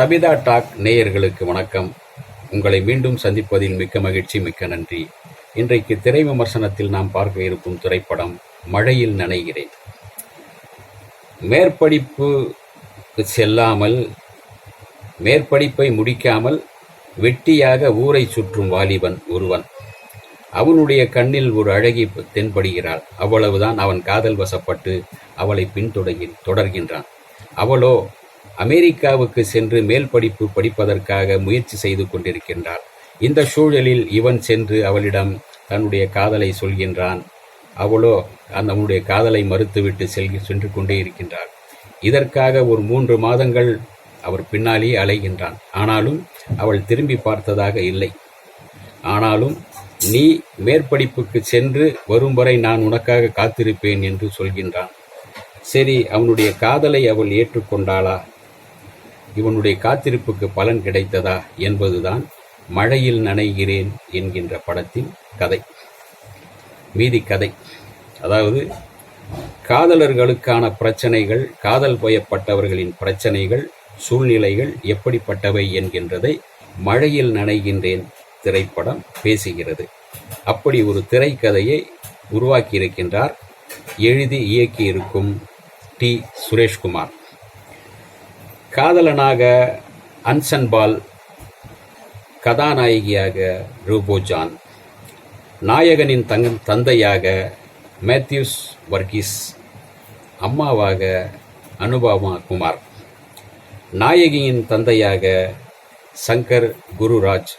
Sabitha talk நேயர்களுக்கு வணக்கம். உங்களை மீண்டும் சந்திப்பதில் மிக்க மகிழ்ச்சி மிக்க நன்றி. இன்றைக்கு திரை விமர்சனத்தில் நாம் பார்க்க இருக்கும் திரைப்படம் மழையில் நனைகிறேன். மேற்படிப்பு செல்லாமல் மேற்படிப்பை முடிக்காமல் வெட்டியாக ஊரை சுற்றும் வாலிபன் ஒருவன். அவனுடைய கண்ணில் ஒரு அழகி தென்படுகிறாள். அவ்வளவுதான் அவன் காதல் வசப்பட்டு அவளை பின்தொடர்கி தொடர்கின்றான். அவளோ அமெரிக்காவுக்கு சென்று மேல் படிப்பு படிப்பதற்காக முயற்சி செய்து கொண்டிருக்கின்றாள். இந்த சூழலில் இவன் சென்று அவளிடம் தன்னுடைய காதலை சொல்கின்றான். அவளோ அந்த அவனுடைய காதலை மறுத்துவிட்டு செல் சென்று கொண்டே இருக்கின்றாள். இதற்காக ஒரு மூன்று மாதங்கள் அவர் பின்னாலே அலைகின்றான். ஆனாலும் அவள் திரும்பி பார்த்ததாக இல்லை. ஆனாலும் நீ மேற்படிப்புக்கு சென்று வரும் வரை நான் உனக்காக காத்திருப்பேன் என்று சொல்கின்றான். சரி அவனுடைய காதலை அவள் ஏற்றுக்கொண்டாளா? இவனுடைய காத்திருப்புக்கு பலன் கிடைத்ததா என்பதுதான் மழையில் நனைகிறேன் என்கின்ற படத்தின் கதை. மீதி கதை. அதாவது காதலர்களுக்கான பிரச்சனைகள் காதல் பயப்பட்டவர்களின் பிரச்சனைகள் சூழ்நிலைகள் எப்படிப்பட்டவை என்கின்றதை மழையில் நனைகின்றேன் திரைப்படம் பேசுகிறது. அப்படி ஒரு திரைக்கதையை உருவாக்கியிருக்கின்றார் எழுதி இயக்கியிருக்கும் டி. சுரேஷ்குமார். காதலனாக அன்சன்பால் கதாநாயகியாக ரூபோஜான் நாயகனின் தங்க தந்தையாக மேத்யூஸ் வர்கீஸ் அம்மாவாக அனுபமா குமார் நாயகியின் தந்தையாக சங்கர் குருராஜ்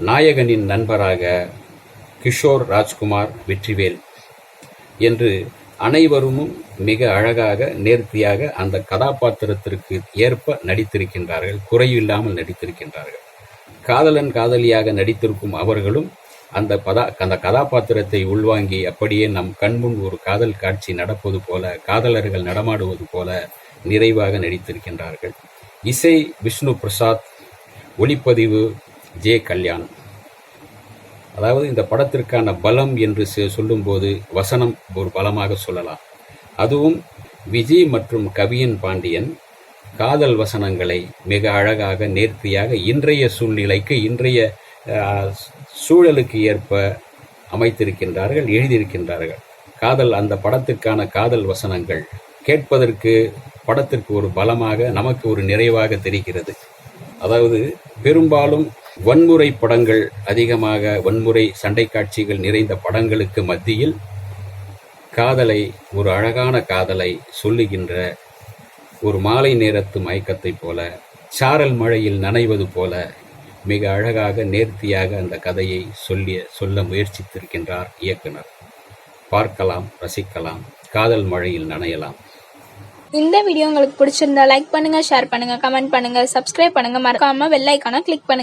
நாயகனின் நண்பராக கிஷோர் ராஜ்குமார் வெற்றிவேல் என்று அனைவரும் மிக அழகாக நேர்த்தியாக அந்த கதாபாத்திரத்திற்கு ஏற்ப நடித்திருக்கின்றார்கள். குறையில்லாமல் நடித்திருக்கின்றார்கள். காதலன் காதலியாக நடித்திருக்கும் அவர்களும் அந்த பதா அந்த கதாபாத்திரத்தை உள்வாங்கி அப்படியே நம் கண்முன் ஒரு காதல் காட்சி நடப்பது போல காதலர்கள் நடமாடுவது போல நிறைவாக நடித்திருக்கின்றார்கள். இசை விஷ்ணு பிரசாத் ஒளிப்பதிவு ஜே கல்யாண் அதாவது இந்த படத்திற்கான பலம் என்று சொல்லும்போது வசனம் ஒரு பலமாக சொல்லலாம். அதுவும் விஜய் மற்றும் கவியன் பாண்டியன் காதல் வசனங்களை மிக அழகாக நேர்த்தியாக இன்றைய சூழ்நிலைக்கு இன்றைய சூழலுக்கு ஏற்ப அமைத்திருக்கின்றார்கள் எழுதியிருக்கின்றார்கள். காதல் அந்த படத்திற்கான காதல் வசனங்கள் கேட்பதற்கு படத்திற்கு ஒரு பலமாக நமக்கு ஒரு நிறைவாக தெரிகிறது. அதாவது பெரும்பாலும் வன்முறை படங்கள் அதிகமாக வன்முறை சண்டை காட்சிகள் நிறைந்த படங்களுக்கு மத்தியில் காதலை ஒரு அழகான காதலை சொல்லுகின்ற ஒரு மாலை நேரத்து மயக்கத்தைப் போல சாரல் மழையில் நனைவது போல மிக அழகாக நேர்த்தியாக அந்த கதையை சொல்லிய சொல்ல முயற்சித்திருக்கின்றார் இயக்குனர். பார்க்கலாம் ரசிக்கலாம் காதல் மழையில் நனையலாம். இந்த வீடியோ உங்களுக்கு பிடிச்சிருந்தா லைக் பண்ணுங்க ஷேர் பண்ணுங்க கமெண்ட் பண்ணுங்க சப்ஸ்கிரைப் பண்ணுங்க. மறக்காம வெள்ளைக்கான கிளிக் பண்ணுங்க.